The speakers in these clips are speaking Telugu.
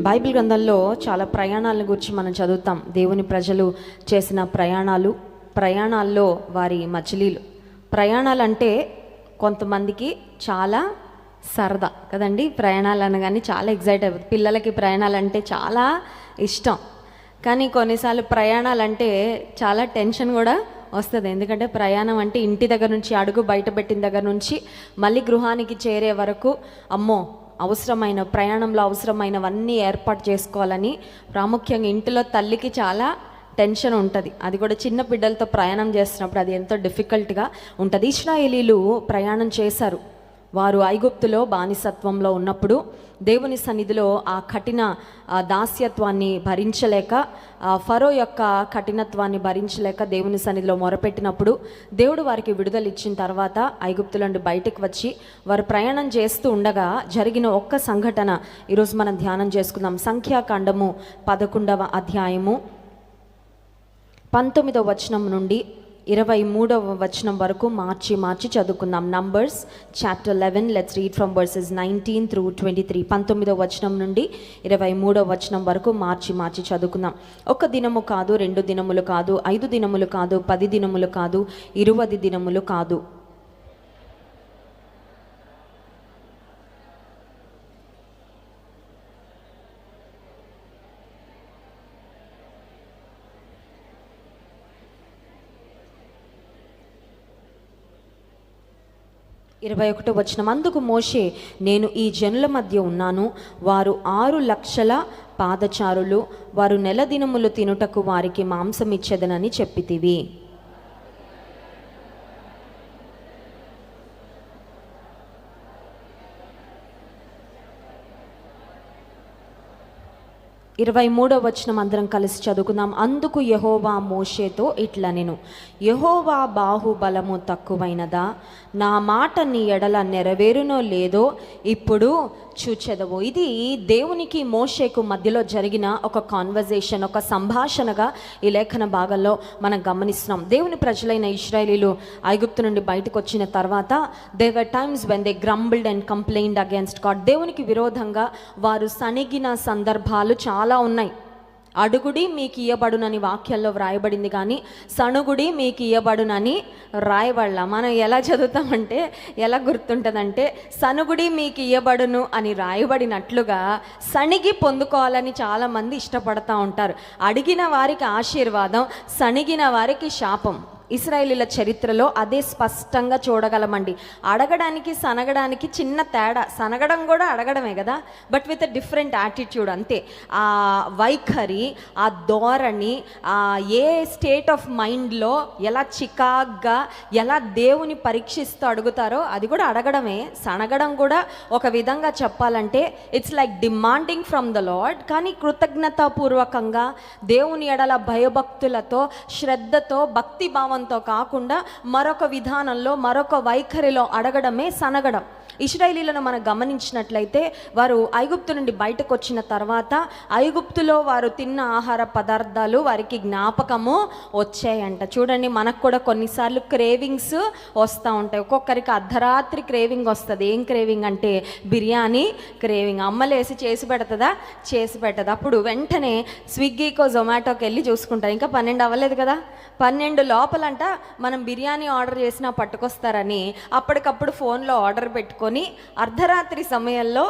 బైబిల్ గ్రంథంలో చాలా ప్రయాణాల గురించి మనం చదువుతాం. దేవుని ప్రజలు చేసిన ప్రయాణాలు ప్రయాణాల్లో వారి మజిలీలు. ప్రయాణాలు అంటే కొంతమందికి చాలా సరదా కదండి? ప్రయాణాలు అనగానే చాలా ఎగ్జైట్ అవుతుంది పిల్లలకి ప్రయాణాలు అంటే చాలా ఇష్టం. కానీ కొన్నిసార్లు ప్రయాణాలు అంటే చాలా టెన్షన్ కూడా వస్తుంది. ఎందుకంటే ప్రయాణం అంటే ఇంటి దగ్గర నుంచి అడుగు బయట పెట్టిన దగ్గర నుంచి మళ్ళీ గృహానికి చేరే వరకు అమ్మో అవసరమైన ప్రయాణంలో అవసరమైనవన్నీ ఏర్పాటు చేసుకోవాలని ప్రాముఖ్యంగా ఇంటిలో తల్లికి చాలా టెన్షన్ ఉంటుంది. అది కూడా చిన్న బిడ్డలతో ప్రయాణం చేస్తున్నప్పుడు అది ఎంతో డిఫికల్ట్గా ఉంటుంది. ఇస్రాయేలీలు ప్రయాణం చేశారు. వారు ఐగుప్తులో బానిసత్వంలో ఉన్నప్పుడు దేవుని సన్నిధిలో ఆ కఠిన దాస్యత్వాన్ని భరించలేక ఫరో యొక్క కఠినత్వాన్ని భరించలేక దేవుని సన్నిధిలో మొరపెట్టినప్పుడు దేవుడు వారికి విడుదల ఇచ్చిన తర్వాత ఐగుప్తుల నుండి బయటకు వచ్చి వారు ప్రయాణం చేస్తూ ఉండగా జరిగిన ఒక్క సంఘటన ఈరోజు మనం ధ్యానం చేసుకుందాం. సంఖ్యాకాండము పదకొండవ అధ్యాయము పంతొమ్మిదవ వచనం నుండి ఇరవై మూడవ వచనం వరకు మార్చి మార్చి చదువుకుందాం. Numbers chapter eleven let's read from verses nineteen through twenty three పంతొమ్మిదవ వచనం నుండి ఇరవై మూడవ వచనం వరకు మార్చి మార్చి చదువుకుందాం. ఒక దినము కాదు రెండు దినములు కాదు ఐదు దినములు కాదు పది దినములు కాదు ఇరువది దినములు కాదు. ఇరవై ఒకటో వచ్చిన అందుకు మోషే నేను ఈ జనుల మధ్య ఉన్నాను. వారు ఆరు లక్షల పాదచారులు. వారు నెల దినములు తినుటకు వారికి మాంసం ఇచ్చేదనని చెప్పితివి. ఇరవై మూడో వచనం అందరం కలిసి చదువుకుందాం. అందుకు యహోవా మోషేతో ఇట్లా నేను యహోవా బాహుబలము తక్కువైనదా? నా మాట నీ ఎడల నెరవేరునో లేదో ఇప్పుడు చూచెదవు. ఇది దేవునికి మోషేకు మధ్యలో జరిగిన ఒక కాన్వర్జేషన్ ఒక సంభాషణగా ఈ లేఖన భాగంలో మనం గమనిస్తున్నాం. దేవుని ప్రజలైన ఇస్రాయలీలు ఐగుప్తు నుండి బయటకు వచ్చిన తర్వాత there were times when they grumbled and complained against God దేవునికి విరోధంగా వారు సనిగిన సందర్భాలు చాలా ఉన్నాయి. అడుగుడి మీకు ఇయ్యబడునని వాక్యాల్లో వ్రాయబడింది కానీ సణుగుడి మీకు ఇయ్యబడునని రాయబడలా మనం ఎలా చదువుతామంటే ఎలా గుర్తుంటుందంటే సనుగుడి మీకు ఇయ్యబడును అని రాయబడినట్లుగా సణిగి పొందుకోవాలని చాలామంది ఇష్టపడతా ఉంటారు. అడిగిన వారికి ఆశీర్వాదం సణిగిన వారికి శాపం. ఇస్రాయేలీల చరిత్రలో అదే స్పష్టంగా చూడగలమండి. అడగడానికి సనగడానికి చిన్న తేడా. సనగడం కూడా అడగడమే కదా? బట్ విత్ డిఫరెంట్ యాటిట్యూడ్ అంతే. ఆ వైఖరి ఆ ధోరణి ఆ ఏ స్టేట్ ఆఫ్ మైండ్లో ఎలా చికాగ్గా ఎలా దేవుని పరీక్షిస్తూ అడుగుతారో అది కూడా అడగడమే. సనగడం కూడా ఒక విధంగా చెప్పాలంటే it's like demanding from the Lord కానీ కృతజ్ఞతాపూర్వకంగా దేవుని ఎడల భయభక్తులతో శ్రద్ధతో భక్తి భావంతో కాకుండా మరొక విధానంలో మరొక వైఖరిలో అడగడమే సనగడం. ఇస్రాయేలీలను మనం గమనించినట్లయితే వారు ఐగుప్తు నుండి బయటకు వచ్చిన తర్వాత ఐగుప్తులో వారు తిన్న ఆహార పదార్థాలు వారికి జ్ఞాపకము వచ్చాయంట. చూడండి మనకు కూడా కొన్నిసార్లు క్రేవింగ్స్ వస్తూ ఉంటాయి. ఒక్కొక్కరికి అర్ధరాత్రి క్రేవింగ్ వస్తుంది. ఏం క్రేవింగ్ అంటే బిర్యానీ క్రేవింగ్. అమ్మలేసి చేసి పెడుతుందా? చేసి పెట్టదు. అప్పుడు వెంటనే స్విగ్గీకో జొమాటోకి వెళ్ళి చూసుకుంటారు. ఇంకా పన్నెండు అవ్వలేదు కదా? పన్నెండు లోపలంట మనం బిర్యానీ ఆర్డర్ చేసినా పట్టుకొస్తారని అప్పటికప్పుడు ఫోన్లో ఆర్డర్ పెట్టుకొని అర్ధరాత్రి సమయంలో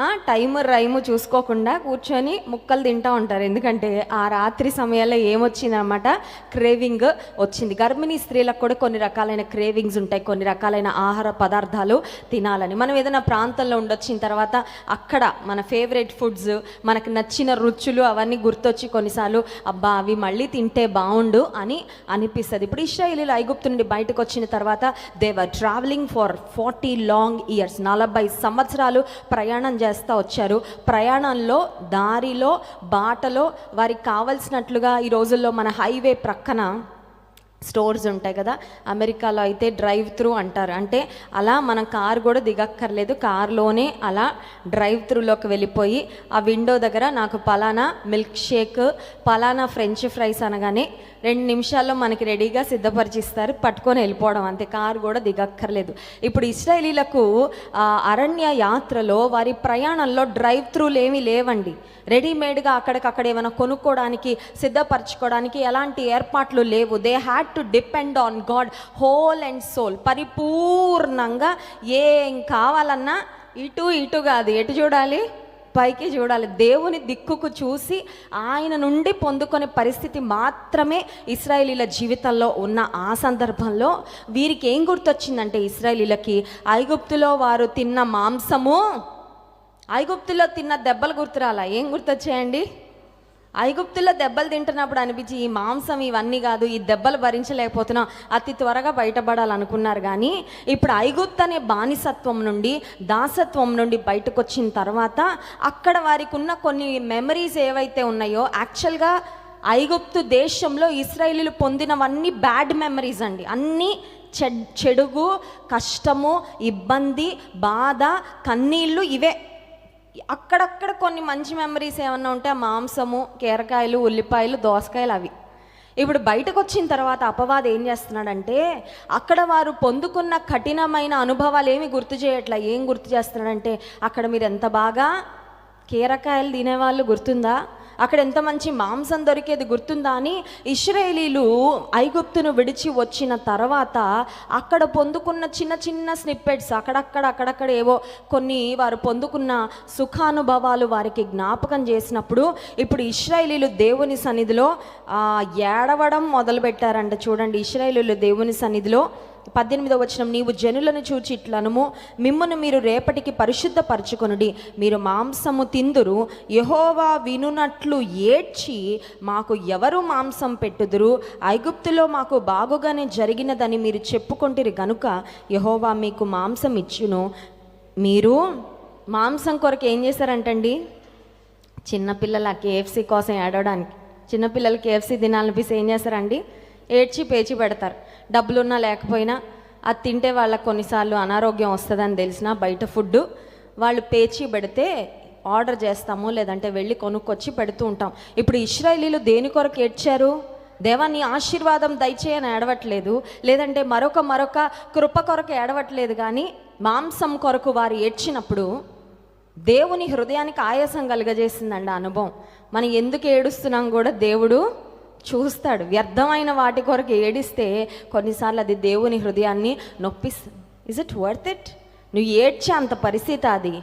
టైము రైము చూసుకోకుండా కూర్చొని ముక్కలు తింటూ ఉంటారు. ఎందుకంటే ఆ రాత్రి సమయాల్లో ఏమొచ్చిందనమాట? క్రేవింగ్ వచ్చింది. గర్భిణీ స్త్రీలకు కూడా కొన్ని రకాలైన క్రేవింగ్స్ ఉంటాయి. కొన్ని రకాలైన ఆహార పదార్థాలు తినాలని. మనం ఏదైనా ప్రాంతంలో ఉండొచ్చిన తర్వాత అక్కడ మన ఫేవరెట్ ఫుడ్స్ మనకు నచ్చిన రుచులు అవన్నీ గుర్తొచ్చి కొన్నిసార్లు అబ్బా అవి మళ్ళీ తింటే బాగుండు అని అనిపిస్తుంది. ఇప్పుడు ఇస్రాయేలీలు ఐగుప్తు నుండి బయటకు వచ్చిన తర్వాత they were travelling for forty long years నలభై సంవత్సరాలు ప్రయాణం చేస్తూ వచ్చారు. ప్రయాణంలో దారిలో బాటలో వారికి కావలసినట్లుగా ఈ రోజుల్లో మన హైవే ప్రక్కన స్టోర్స్ ఉంటాయి కదా అమెరికాలో అయితే డ్రైవ్ త్రూ అంటారు. అంటే అలా మనం కార్ కూడా దిగక్కర్లేదు. కార్లోనే అలా డ్రైవ్ త్రూలోకి వెళ్ళిపోయి ఆ విండో దగ్గర నాకు పలానా మిల్క్ షేక్ పలానా ఫ్రెంచ్ ఫ్రైస్ అనగానే రెండు నిమిషాల్లో మనకి రెడీగా సిద్ధపరిచిస్తారు. పట్టుకొని వెళ్ళిపోవడం అంతే. కారు కూడా దిగక్కర్లేదు. ఇప్పుడు ఇస్రాయలీలకు అరణ్య యాత్రలో వారి ప్రయాణంలో డ్రైవ్ త్రూలు ఏమీ లేవండి. రెడీమేడ్గా అక్కడికక్కడ ఏమైనా కొనుక్కోవడానికి సిద్ధపరచుకోవడానికి ఎలాంటి ఏర్పాట్లు లేవు. They had to depend on God whole and soul పరిపూర్ణంగా ఏం కావాలన్నా ఇటు ఇటు కాదు. ఎటు చూడాలి? పైకి చూడాలి. దేవుని దిక్కుకు చూసి ఆయన నుండి పొందుకునే పరిస్థితి మాత్రమే ఇస్రాయేలీల జీవితంలో ఉన్న ఆ సందర్భంలో వీరికి ఏం గుర్తొచ్చిందంటే ఇస్రాయేలీలకి ఐగుప్తులో వారు తిన్న మాంసము ఐగుప్తులో తిన్న దెబ్బలు గుర్తురాలా? ఏం గుర్తొచ్చాయండి? ఐగుప్తులో దెబ్బలు తింటున్నప్పుడు అనిపించి ఈ మాంసం ఇవన్నీ కాదు ఈ దెబ్బలు భరించలేకపోతున్నాం అతి త్వరగా బయటపడాలనుకున్నారు. కానీ ఇప్పుడు ఐగుప్తు అనే బానిసత్వం నుండి దాసత్వం నుండి బయటకు వచ్చిన తర్వాత అక్కడ వారికి ఉన్న కొన్ని మెమరీస్ ఏవైతే ఉన్నాయో యాక్చువల్గా ఐగుప్తు దేశంలో ఇస్రాయేలీలు పొందినవన్నీ బ్యాడ్ మెమరీస్ అండి. అన్నీ చెడుగు కష్టము ఇబ్బంది బాధ కన్నీళ్ళు ఇవే. అక్కడక్కడ కొన్ని మంచి మెమరీస్ ఏమన్నా ఉంటే ఆ మాంసము కీరకాయలు ఉల్లిపాయలు దోసకాయలు అవి. ఇప్పుడు బయటకు వచ్చిన తర్వాత అపవాదం ఏం చేస్తున్నాడంటే అక్కడ వారు పొందుకున్న కఠినమైన అనుభవాలు ఏమి గుర్తు చేయట్లా. ఏం గుర్తు చేస్తున్నాడంటే అక్కడ మీరు ఎంత బాగా కీరకాయలు తినేవాళ్ళు గుర్తుందా? అక్కడ ఎంత మంచి మాంసం దొరికేది గుర్తుందా అని ఇస్రాయేలీలు ఐగుప్తును విడిచి వచ్చిన తర్వాత అక్కడ పొందుకున్న చిన్న చిన్న స్నిప్పెట్స్ అక్కడక్కడ అక్కడక్కడ ఏవో కొన్ని వారు పొందుకున్న సుఖానుభవాలు వారికి జ్ఞాపకం చేసినప్పుడు ఇప్పుడు ఇస్రాయేలీలు దేవుని సన్నిధిలో ఏడవడం మొదలుపెట్టారంట చూడండి. ఇస్రాయేలీలు దేవుని సన్నిధిలో పద్దెనిమిదో వచనం నీవు జనులను చూచి ఇట్లనము మిమ్మను మీరు రేపటికి పరిశుద్ధపరచుకొనుడి. మీరు మాంసము తిందురు యహోవా వినునట్లు ఏడ్చి మాకు ఎవరు మాంసం పెట్టుదురు? ఐగుప్తులో మాకు బాగుగానే జరిగినదని మీరు చెప్పుకొంటిరి గనుక యహోవా మీకు మాంసం ఇచ్చును. మీరు మాంసం కొరకు ఏం చేశారంటండి? చిన్నపిల్లల కేఎఫ్సి కోసం ఏడవడానికి చిన్నపిల్లలు కేఎఫ్సి తినాలనిపిస్తే ఏం చేస్తారండి ఏడ్చి పేచి పెడతారు. డబ్బులున్నా లేకపోయినా అది తింటే వాళ్ళకి కొన్నిసార్లు అనారోగ్యం వస్తుందని తెలిసిన బయట ఫుడ్ వాళ్ళు పేచి పెడితే ఆర్డర్ చేస్తాము లేదంటే వెళ్ళి కొనుక్కొచ్చి పెడుతూ ఉంటాం. ఇప్పుడు ఇస్రాయలీలు దేని కొరకు ఏడ్చారు? దేవా నీ ఆశీర్వాదం దయచేయని ఏడవట్లేదు. లేదంటే మరొక మరొక కృప కొరకు ఏడవట్లేదు కానీ మాంసం కొరకు వారు ఏడ్చినప్పుడు దేవుని హృదయానికి ఆయాసం కలుగజేసిందండి ఆ అనుభవం. మనం ఎందుకు ఏడుస్తున్నాం కూడా దేవుడు చూస్తాడు. వ్యర్థమైన వాటి కొరకు ఏడిస్తే కొన్నిసార్లు అది దేవుని హృదయాన్ని నొప్పిస్తుంది. ఇస్ ఇట్ వర్త్ ఇట్ నువ్వు ఏడ్చే అంత పరిస్థితి అది.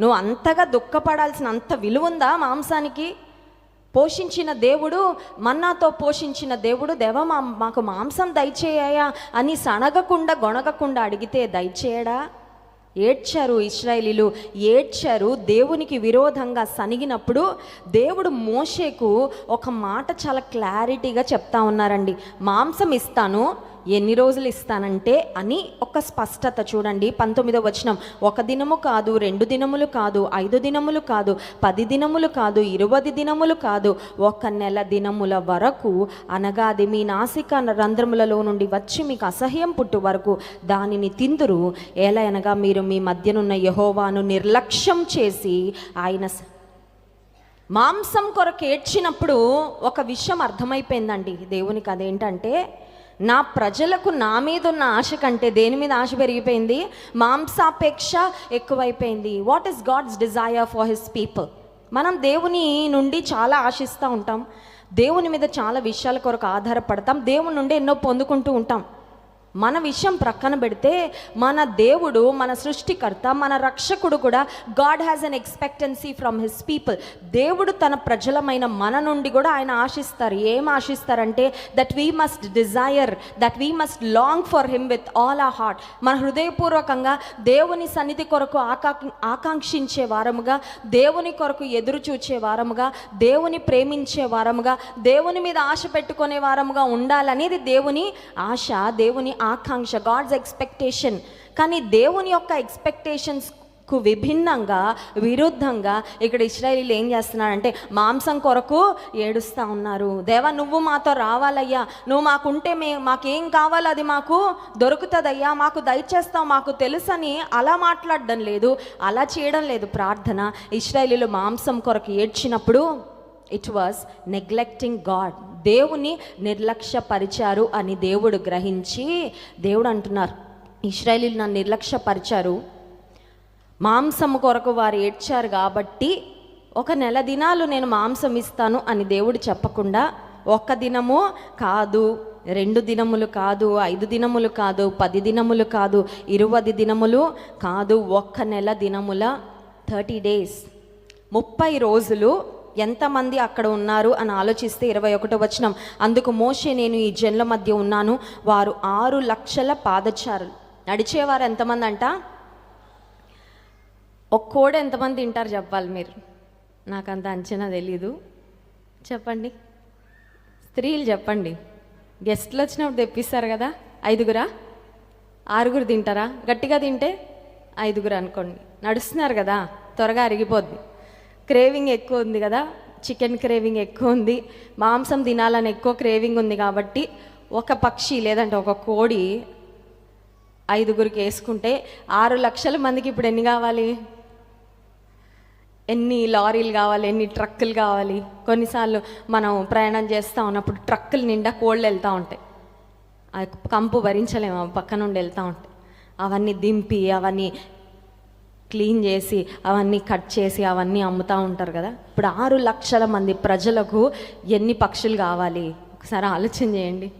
నువ్వు అంతగా దుఃఖపడాల్సిన అంత విలువ ఉందా మాంసానికి? పోషించిన దేవుడు మన్నాతో పోషించిన దేవుడు దేవ మా మాకు మాంసం దయచేయ అని సనగకుండా గొణగకుండా అడిగితే దయచేయడా? ఏడ్చారు ఇస్రాయేలీలు ఏడ్చారు దేవునికి విరోధంగా సనిగినప్పుడు దేవుడు మోషేకు ఒక మాట చాలా క్లారిటీగా చెప్తా ఉన్నారండి. మాంసం ఇస్తాను ఎన్ని రోజులు ఇస్తానంటే అని ఒక స్పష్టత చూడండి. పంతొమ్మిదో వచనం. ఒక దినము కాదు రెండు దినములు కాదు ఐదు దినములు కాదు పది దినములు కాదు ఇరవై దినములు కాదు ఒక నెల దినముల వరకు అనగా అది మీ నాసిక రంధ్రములలో నుండి వచ్చి మీకు అసహ్యం పుట్టు వరకు దానిని తిందురు. ఎలా అనగా మీరు మీ మధ్యనున్న యహోవాను నిర్లక్ష్యం చేసి ఆయన స- మాంసం కొరకు ఏడ్చినప్పుడు ఒక విషయం అర్థమైపోయిందండి. దేవునికి అదేంటంటే నా ప్రజలకు నా మీద ఉన్న ఆశ కంటే దేని మీద ఆశ పెరిగిపోయింది? మాంసాపేక్ష ఎక్కువైపోయింది. What is God's desire for his people మనం దేవుని నుండి చాలా ఆశిస్తూ ఉంటాం. దేవుని మీద చాలా విషయాల కొరకు ఆధారపడతాం. దేవుని నుండి ఎన్నో పొందుకుంటూ ఉంటాం. మన విషయం ప్రక్కన పెడితే మన దేవుడు మన సృష్టికర్త మన రక్షకుడు కూడా God has an expectancy from his people దేవుడు తన ప్రజలమైన మన నుండి కూడా ఆయన ఆశిస్తారు. ఏం ఆశిస్తారంటే that we must desire that we must long for him with all our heart మన హృదయపూర్వకంగా దేవుని సన్నిధి కొరకు ఆకా ఆకాంక్షించే వారముగా దేవుని కొరకు ఎదురు చూచే వారముగా దేవుని ప్రేమించే వారముగా దేవుని మీద ఆశ పెట్టుకునే వారముగా ఉండాలనేది దేవుని ఆశ దేవుని ఆకాంక్ష గాడ్స్ ఎక్స్పెక్టేషన్ కానీ దేవుని యొక్క ఎక్స్పెక్టేషన్స్కు విభిన్నంగా విరుద్ధంగా ఇక్కడ ఇస్రాయలీలు ఏం చేస్తున్నారంటే మాంసం కొరకు ఏడుస్తూ ఉన్నారు. దేవా నువ్వు మాతో రావాలయ్యా. నువ్వు మాకుంటే మే మాకేం కావాలో అది మాకు దొరుకుతుందయ్యా. మాకు దయచేస్తావు మాకు తెలుసని అలా మాట్లాడడం లేదు. అలా చేయడం లేదు ప్రార్థన. ఇస్రాయలీలు మాంసం కొరకు ఏడ్చినప్పుడు ఇట్ వాజ్ నెగ్లెక్టింగ్ గాడ్ దేవుని నిర్లక్ష్యపరిచారు అని దేవుడు గ్రహించి దేవుడు అంటున్నారు ఇస్రాయలీలు నన్ను నిర్లక్ష్యపరిచారు. మాంసము కొరకు వారు ఏడ్చారు కాబట్టి ఒక నెల దినాలు నేను మాంసం ఇస్తాను అని దేవుడు చెప్పకుండా ఒక్క దినము కాదు రెండు దినములు కాదు ఐదు దినములు కాదు పది దినములు కాదు ఇరవై దినములు కాదు ఒక్క నెల దినముల థర్టీ డేస్ ముప్పై రోజులు ఎంతమంది అక్కడ ఉన్నారు అని ఆలోచిస్తే ఇరవై ఒకటో వచనం. అందుకు మోషే నేను ఈ జన్ల మధ్య ఉన్నాను. వారు ఆరు లక్షల పాదచారులు. నడిచేవారు ఎంతమంది అంట? ఒక ఎంతమంది తింటారు చెప్పాలి మీరు. నాకు అంత అంచనా తెలీదు. చెప్పండి. స్త్రీలు చెప్పండి. గెస్ట్లు వచ్చినప్పుడు తెప్పిస్తారు కదా ఐదుగురా? ఆరుగురు తింటారా? గట్టిగా తింటే ఐదుగురు అనుకోండి. నడుస్తున్నారు కదా త్వరగా అరిగిపోద్ది. క్రేవింగ్ ఎక్కువ ఉంది కదా చికెన్ క్రేవింగ్ ఎక్కువ ఉంది మాంసం తినాలని ఎక్కువ క్రేవింగ్ ఉంది కాబట్టి ఒక పక్షి లేదంటే ఒక కోడి ఐదుగురికి వేసుకుంటే ఆరు లక్షల మందికి ఇప్పుడు ఎన్ని కావాలి? ఎన్ని లారీలు కావాలి ఎన్ని ట్రక్కులు కావాలి? కొన్నిసార్లు మనం ప్రయాణం చేస్తూ ఉన్నప్పుడు ట్రక్కులు నిండా కోళ్ళు వెళ్తూ ఉంటాయి. ఆ కంపు భరించలేము పక్క నుండి వెళ్తూ ఉంటాయి. అవన్నీ దింపి అవన్నీ క్లీన్ చేసి అవన్నీ కట్ చేసి అవన్నీ అమ్ముతూ ఉంటారు కదా. ఇప్పుడు ఆరు లక్షల మంది ప్రజలకు ఎన్ని పక్షులు కావాలి? ఒకసారి ఆలోచన చేయండి.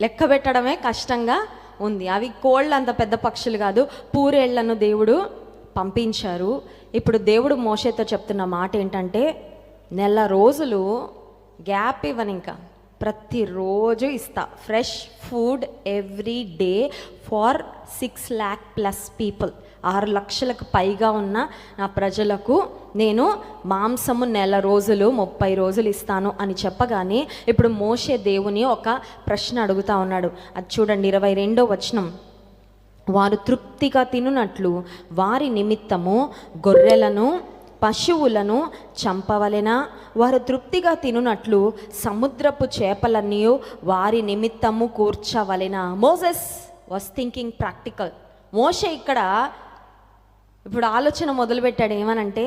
లెక్క పెట్టడమే కష్టంగా ఉంది. అవి కోళ్ళు అంత పెద్ద పక్షులు కాదు. పూరేళ్ళను దేవుడు పంపించారు. ఇప్పుడు దేవుడు మోషేతో చెప్తున్న మాట ఏంటంటే నెల రోజులు గ్యాప్ ఇవ్వను ఇంకా. ప్రతిరోజు ఇస్తా. Fresh food every day for six lakh plus people. ఆరు లక్షలకు పైగా ఉన్న నా ప్రజలకు నేను మాంసము నెల రోజులు ముప్పై రోజులు ఇస్తాను అని చెప్పగానే ఇప్పుడు మోషే దేవుని ఒక ప్రశ్న అడుగుతా ఉన్నాడు. అది చూడండి ఇరవై రెండో వచనం. వారు తృప్తిగా తినునట్లు వారి నిమిత్తము గొర్రెలను పశువులను చంపవలెనా? వారు తృప్తిగా తినునట్లు సముద్రపు చేపలన్నీ వారి నిమిత్తము కూర్చవలెనా? మోజెస్ వాస్ థింకింగ్ ప్రాక్టికల్ మోషే ఇక్కడ ఇప్పుడు ఆలోచన మొదలుపెట్టాడు ఏమనంటే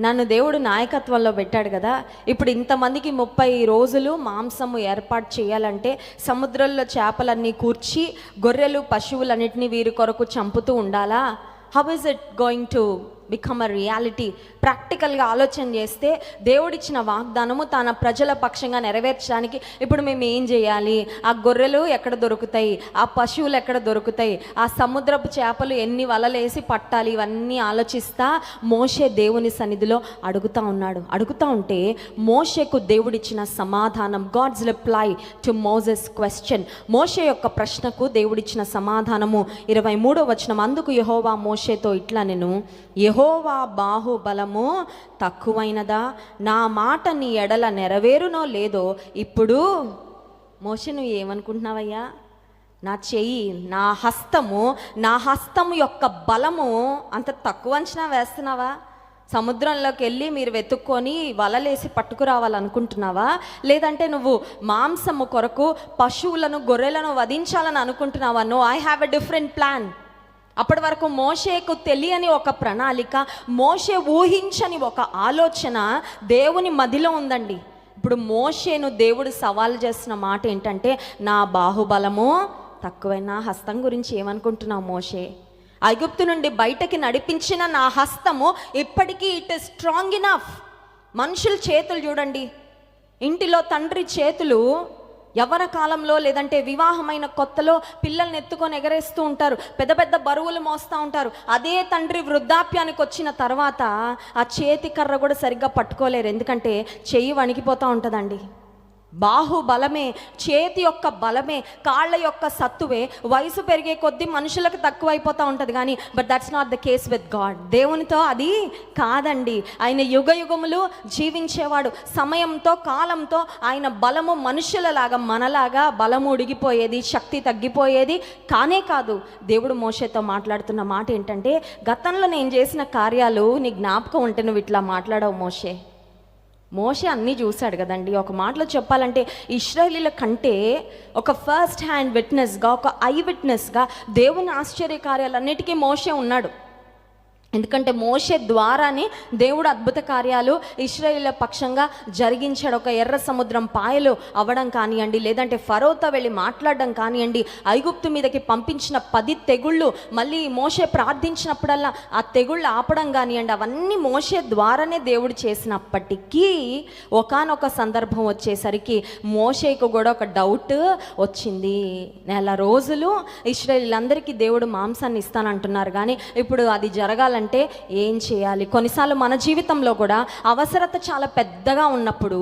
నన్ను దేవుడు నాయకత్వంలో పెట్టాడు కదా ఇప్పుడు ఇంతమందికి ముప్పై రోజులు మాంసము ఏర్పాటు చేయాలంటే సముద్రంలో చేపలన్నీ కూర్చి గొర్రెలు పశువులన్నింటినీ వీరి కొరకు చంపుతూ ఉండాలా? How is it going to become a reality ప్రాక్టికల్గా ఆలోచన చేస్తే దేవుడిచ్చిన వాగ్దానము తన ప్రజల పక్షంగా నెరవేర్చడానికి ఇప్పుడు మేము ఏం చేయాలి? ఆ గొర్రెలు ఎక్కడ దొరుకుతాయి? ఆ పశువులు ఎక్కడ దొరుకుతాయి? ఆ సముద్రపు చేపలు ఎన్ని వలలేసి పట్టాలి? ఇవన్నీ ఆలోచిస్తా మోషే దేవుని సన్నిధిలో అడుగుతా ఉన్నాడు. అడుగుతా ఉంటే మోషేకు దేవుడిచ్చిన సమాధానం God's reply to Moses question మోషే యొక్క ప్రశ్నకు దేవుడిచ్చిన సమాధానము. ఇరవై మూడో వచనం అందుకు యహోవా మోషేతో ఇట్లా నేను యహోవా బాహుబలము తక్కువైనదా? నా మాట నీ ఎడల నెరవేరునో లేదో? ఇప్పుడు మోషే నువ్వు ఏమనుకుంటున్నావయ్యా? నా చెయ్యి నా హస్తము నా హస్తము యొక్క బలము అంత తక్కువ అంచనా వేస్తున్నావా? సముద్రంలోకి వెళ్ళి మీరు వెతుక్కొని వలలేసి పట్టుకురావాలనుకుంటున్నావా? లేదంటే నువ్వు మాంసము కొరకు పశువులను గొర్రెలను వధించాలని అనుకుంటున్నావా? No I have a different plan అప్పటి వరకు మోషేకు తెలియని ఒక ప్రణాళిక మోషే ఊహించని ఒక ఆలోచన దేవుని మదిలో ఉందండి. ఇప్పుడు మోషేను దేవుడు సవాల్ చేస్తున్న మాట ఏంటంటే నా బాహుబలము తక్కువైన హస్తం గురించి ఏమనుకుంటున్నావు మోషే? ఐగుప్తు నుండి బయటకి నడిపించిన నా హస్తము ఇప్పటికీ ఇట్ ఇస్ స్ట్రాంగ్ ఇనఫ్. మనుషుల చేతులు చూడండి. ఇంటిలో తండ్రి చేతులు ఎవరి కాలంలో లేదంటే వివాహమైన కొత్తలో పిల్లల్ని ఎత్తుకొని ఎగరేస్తూ ఉంటారు. పెద్ద పెద్ద బరువులు మోస్తూ ఉంటారు. అదే తండ్రి వృద్ధాప్యానికి వచ్చిన తర్వాత ఆ చేతి కర్ర కూడా సరిగ్గా పట్టుకోలేరు. ఎందుకంటే చెయ్యి వణికిపోతూ ఉంటుందండి. బాహుబలమే చేతి యొక్క బలమే కాళ్ళ యొక్క సత్తువే వయసు పెరిగే కొద్దీ మనుషులకు తక్కువైపోతూ ఉంటుంది కానీ but that's not the case with God దేవునితో అది కాదండి. ఆయన యుగ యుగములు జీవించేవాడు. సమయంతో కాలంతో ఆయన బలము మనుషులలాగా మనలాగా బలము ఉడిగిపోయేది శక్తి తగ్గిపోయేది కానే కాదు. దేవుడు మోషేతో మాట్లాడుతున్న మాట ఏంటంటే గతంలో నేను చేసిన కార్యాలు నీ జ్ఞాపకం ఉంటే నువ్వు ఇట్లా మాట్లాడవు మోషే. మోషే అన్నీ చూశాడు కదండి. ఒక మాటలో చెప్పాలంటే ఇస్రాయలీల కంటే ఒక ఫస్ట్ హ్యాండ్ విట్నెస్గా ఒక ఐ విట్నెస్గా దేవుని ఆశ్చర్య కార్యాలన్నిటికీ మోషే ఉన్నాడు. ఎందుకంటే మోషే ద్వారానే దేవుడు అద్భుత కార్యాలు ఇస్రాయిల్ పక్షంగా జరిగించాడు. ఒక ఎర్ర సముద్రం పాయలు అవ్వడం కానివ్వండి లేదంటే ఫరోతో వెళ్ళి మాట్లాడడం కానివ్వండి ఐగుప్తు మీదకి పంపించిన పది తెగుళ్ళు మళ్ళీ మోషే ప్రార్థించినప్పుడల్లా ఆ తెగుళ్ళు ఆపడం కానివ్వండి అవన్నీ మోషే ద్వారానే దేవుడు చేసినప్పటికీ ఒకానొక సందర్భం వచ్చేసరికి మోసేకు కూడా ఒక డౌట్ వచ్చింది. నెల రోజులు ఇస్రాయేలీలందరికీ దేవుడు మాంసాన్ని ఇస్తానంటున్నారు. కానీ ఇప్పుడు అది జరగాలంటే ఏం చేయాలి? కొన్నిసార్లు మన జీవితంలో కూడా అవసరత చాలా పెద్దగా ఉన్నప్పుడు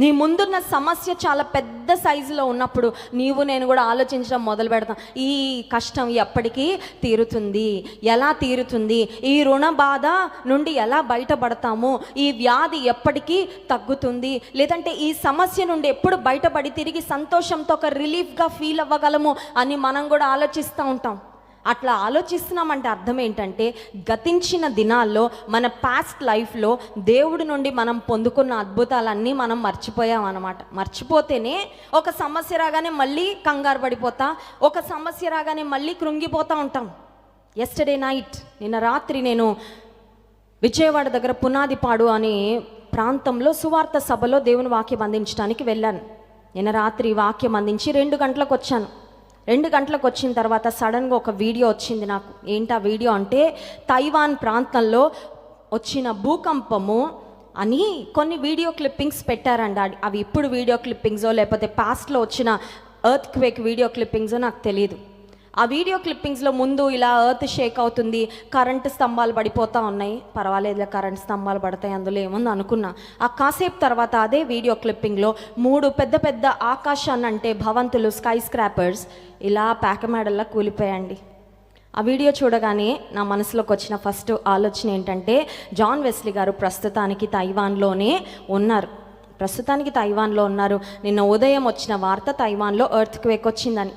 నీ ముందున్న సమస్య చాలా పెద్ద సైజులో ఉన్నప్పుడు నీవు నేను కూడా ఆలోచించడం మొదలు పెడతాం. ఈ కష్టం ఎప్పటికీ తీరుతుంది. ఎలా తీరుతుంది? ఈ రుణ బాధ నుండి ఎలా బయటపడతాము? ఈ వ్యాధి ఎప్పటికీ తగ్గుతుంది. లేదంటే ఈ సమస్య నుండి ఎప్పుడు బయటపడి తిరిగి సంతోషంతో ఒక రిలీఫ్గా ఫీల్ అవ్వగలము అని మనం కూడా ఆలోచిస్తూ ఉంటాం. అట్లా ఆలోచిస్తున్నామంటే అర్థం ఏంటంటే గతించిన దినాల్లో మన పాస్ట్ లైఫ్లో దేవుడి నుండి మనం పొందుకున్న అద్భుతాలన్నీ మనం మర్చిపోయాం అనమాట మర్చిపోతేనే ఒక సమస్య రాగానే మళ్ళీ కంగారు పడిపోతా ఒక సమస్య రాగానే మళ్ళీ కృంగిపోతూ ఉంటాం. ఎస్టర్డే నైట్ నిన్న రాత్రి నేను విజయవాడ దగ్గర పునాదిపాడు అనే ప్రాంతంలో సువార్త సభలో దేవుని వాక్యం అందించడానికి వెళ్ళాను. నిన్న రాత్రి వాక్యం అందించి రెండు గంటలకు వచ్చాను. రెండు గంటలకు వచ్చిన తర్వాత సడన్గా ఒక వీడియో వచ్చింది నాకు. ఏంటి ఆ వీడియో అంటే తైవాన్ ప్రాంతంలో వచ్చిన భూకంపము అని కొన్ని వీడియో క్లిప్పింగ్స్ పెట్టారండి. అవి- ఇప్పుడు వీడియో క్లిప్పింగ్సో లేకపోతే పాస్ట్లో వచ్చిన ఎర్త్ క్వేక్ వీడియో క్లిప్పింగ్సో నాకు తెలియదు ఆ వీడియో క్లిప్పింగ్స్లో ముందు ఇలా ఎర్త్ షేక్ అవుతుంది కరెంటు స్తంభాలు పడిపోతూ ఉన్నాయి. పర్వాలేదులే కరెంట్ స్తంభాలు పడతాయి అందులో ఏముంది అనుకున్నా. ఆ కాసేపు తర్వాత అదే వీడియో క్లిప్పింగ్లో మూడు పెద్ద పెద్ద ఆకాశాన్ని అంటే భవంతులు స్కై స్క్రాపర్స్ ఇలా పేకమేడల్లా కూలిపోయండి ఆ వీడియో చూడగానే నా మనసులోకి వచ్చిన ఫస్ట్ ఆలోచన ఏంటంటే జాన్ వెస్లీ గారు ప్రస్తుతానికి తైవాన్లోనే ఉన్నారు. ప్రస్తుతానికి తైవాన్లో ఉన్నారు. నిన్న ఉదయం వచ్చిన వార్త తైవాన్లో ఎర్త్ క్వేక్ వచ్చిందని.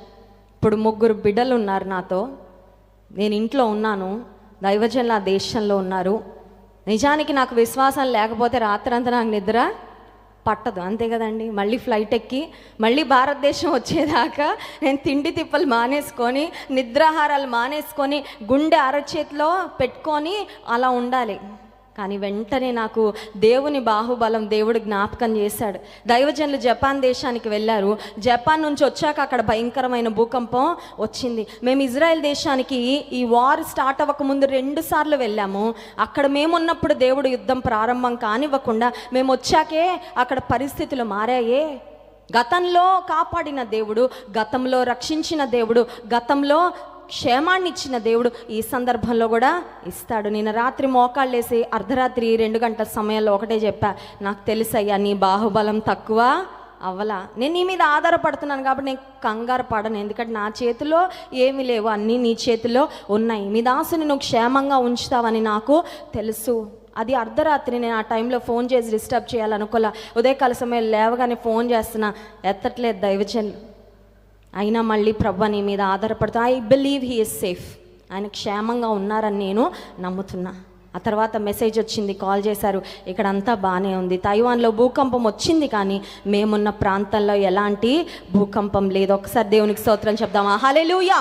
ఇప్పుడు ముగ్గురు బిడ్డలు ఉన్నారు నాతో. నేను ఇంట్లో ఉన్నాను. దైవజనులు నా దేశంలో ఉన్నారు. నిజానికి నాకు విశ్వాసం లేకపోతే రాత్రంతా నాకు నిద్ర పట్టదు. అంతే కదండి. మళ్ళీ ఫ్లైట్ ఎక్కి మళ్ళీ భారతదేశం వచ్చేదాకా నేను తిండి తిప్పలు మానేసుకొని నిద్రాహారాలు మానేసుకొని గుండె అరచేతిలో పెట్టుకొని అలా ఉండాలి. కానీ వెంటనే నాకు దేవుని బాహుబలం దేవుడు జ్ఞాపకం చేశాడు. దైవజనులు జపాన్ దేశానికి వెళ్ళారు. జపాన్ నుంచి వచ్చాక అక్కడ భయంకరమైన భూకంపం వచ్చింది. మేము ఇజ్రాయెల్ దేశానికి ఈ వార్ స్టార్ట్ అవ్వకముందు రెండు సార్లు వెళ్ళాము. అక్కడ మేమున్నప్పుడు దేవుడు యుద్ధం ప్రారంభం కానివ్వకుండా మేము వచ్చాకే అక్కడ పరిస్థితులు మారాయే. గతంలో కాపాడిన దేవుడు గతంలో రక్షించిన దేవుడు గతంలో క్షేమాన్ని ఇచ్చిన దేవుడు ఈ సందర్భంలో కూడా ఇస్తాడు. నేను రాత్రి మోకాళ్ళేసి అర్ధరాత్రి రెండు గంటల సమయంలో ఒకటే చెప్పా నాకు తెలుసయ్యా నీ బాహుబలం తక్కువ అవ్వలా. నేను నీ మీద ఆధారపడుతున్నాను కాబట్టి నేను కంగారు పడను. ఎందుకంటే నా చేతిలో ఏమీ లేవు. అన్నీ నీ చేతిలో ఉన్నాయి. మీ దాసుని నువ్వు క్షేమంగా ఉంచుతావని నాకు తెలుసు. అది అర్ధరాత్రి నేను ఆ టైంలో ఫోన్ చేసి డిస్టర్బ్ చేయాలనుకోలే. ఉదయకాల సమయం లేవగానే ఫోన్ చేస్తున్నా ఎత్తట్లేదు దైవజనులు అయినా మళ్ళీ ప్రభు నీ మీద ఆధారపడుతూ. I believe he is safe ఆయన క్షేమంగా ఉన్నారని నేను నమ్ముతున్నా. ఆ తర్వాత మెసేజ్ వచ్చింది కాల్ చేశారు. ఇక్కడ అంతా బాగానే ఉంది. తైవాన్లో భూకంపం వచ్చింది కానీ మేమున్న ప్రాంతంలో ఎలాంటి భూకంపం లేదు. ఒకసారి దేవునికి స్తోత్రం చెప్దామా? హలే లూయా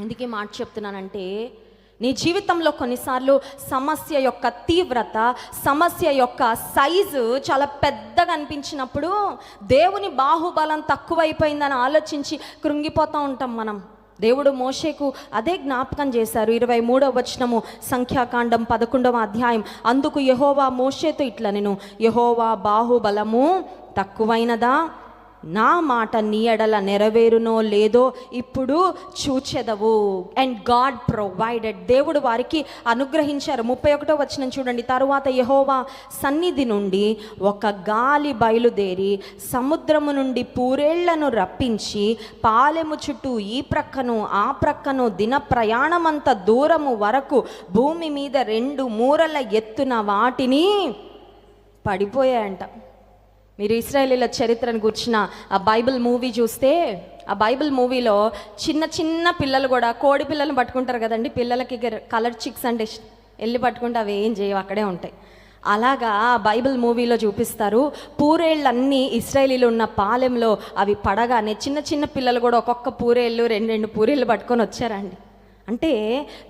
ఎందుకే మాట చెప్తున్నానంటే నీ జీవితంలో కొన్నిసార్లు సమస్య యొక్క తీవ్రత సమస్య యొక్క సైజు చాలా పెద్దగా అనిపించినప్పుడు దేవుని బాహుబలం తక్కువైపోయిందని ఆలోచించి కృంగిపోతూ ఉంటాం మనం. దేవుడు మోషేకు అదే జ్ఞాపకం చేశారు. ఇరవై మూడవ వచనము సంఖ్యాకాండం పదకొండవ అధ్యాయం. అందుకు యహోవా మోషేతో ఇట్లా నేను యహోవా బాహుబలము తక్కువైనదా? నా మాట నీ ఎడల నెరవేరునో లేదో ఇప్పుడు చూచెదవు. అండ్ గాడ్ ప్రొవైడెడ్ దేవుడు వారికి అనుగ్రహించారు. ముప్పై ఒకటో వచ్చిన చూడండి. తరువాత యహోవా సన్నిధి నుండి ఒక గాలి బయలుదేరి సముద్రము నుండి పూరేళ్ళను రప్పించి పాలెము చుట్టూ ఈ ప్రక్కను ఆ ప్రక్కను దిన ప్రయాణమంత దూరము వరకు భూమి మీద రెండు మూరల ఎత్తున వాటిని పడిపోయాయంట. మీరు ఇస్రాయేలీల చరిత్రను కూర్చిన ఆ బైబిల్ మూవీ చూస్తే ఆ బైబిల్ మూవీలో చిన్న చిన్న పిల్లలు కూడా కోడి పిల్లలను పట్టుకుంటారు కదండి పిల్లలకి కలర్ చిక్స్ అంటే వెళ్ళి పట్టుకుంటే అవి ఏం చేయవు అక్కడే ఉంటాయి. అలాగా ఆ బైబిల్ మూవీలో చూపిస్తారు పూరేళ్ళన్నీ ఇస్రాయేలీలు ఉన్న పాలెంలో అవి పడగానే చిన్న చిన్న పిల్లలు కూడా ఒక్కొక్క పూరేళ్ళు రెండు రెండు పూరేళ్ళు పట్టుకొని వచ్చారండి. అంటే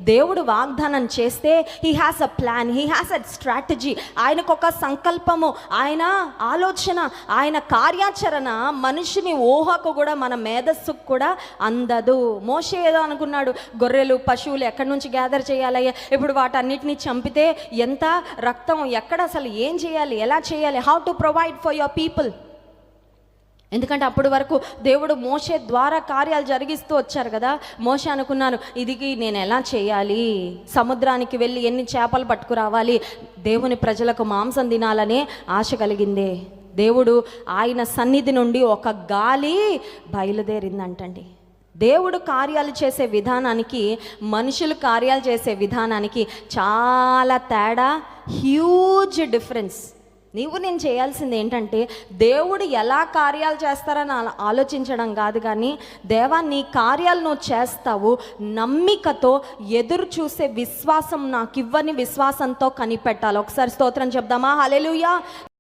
దేవుడు వాగ్దానం చేస్తే he has a plan he has a strategy ఆయనకు ఒక సంకల్పము ఆయన ఆలోచన ఆయన కార్యాచరణ మనిషిని ఊహకు కూడా మన మేధస్సుకు కూడా అందదు. మోసే ఏదో అనుకున్నాడు గొర్రెలు పశువులు ఎక్కడి నుంచి గ్యాదర్ చేయాలయ్యా ఇప్పుడు వాటన్నిటిని చంపితే ఎంత రక్తం ఎక్కడ అసలు ఏం చేయాలి ఎలా చేయాలి? How to provide for your people ఎందుకంటే అప్పటి వరకు దేవుడు మోషే ద్వారా కార్యాలు జరిగిస్తూ వచ్చారు కదా. మోసే అనుకున్నాను ఇది నేను ఎలా చేయాలి? సముద్రానికి వెళ్ళి ఎన్ని చేపలు పట్టుకురావాలి? దేవుని ప్రజలకు మాంసం తినాలనే ఆశ కలిగిందే. దేవుడు ఆయన సన్నిధి నుండి ఒక గాలి బయలుదేరిందంటండి. దేవుడు కార్యాలు చేసే విధానానికి మనుషులు కార్యాలు చేసే విధానానికి చాలా తేడా హ్యూజ్ డిఫరెన్స్ నీవు నేను చేయాల్సింది ఏంటంటే దేవుడు ఎలా కార్యాలు చేస్తారని ఆలోచించడం కాదు కానీ దేవా నీ కార్యాలు నువ్వు చేస్తావు. నమ్మికతో ఎదురు చూసే విశ్వాసం నాకు ఇవ్వని విశ్వాసంతో కనిపెట్టాలి. ఒకసారి స్తోత్రం చెప్దామా? హలెలుయా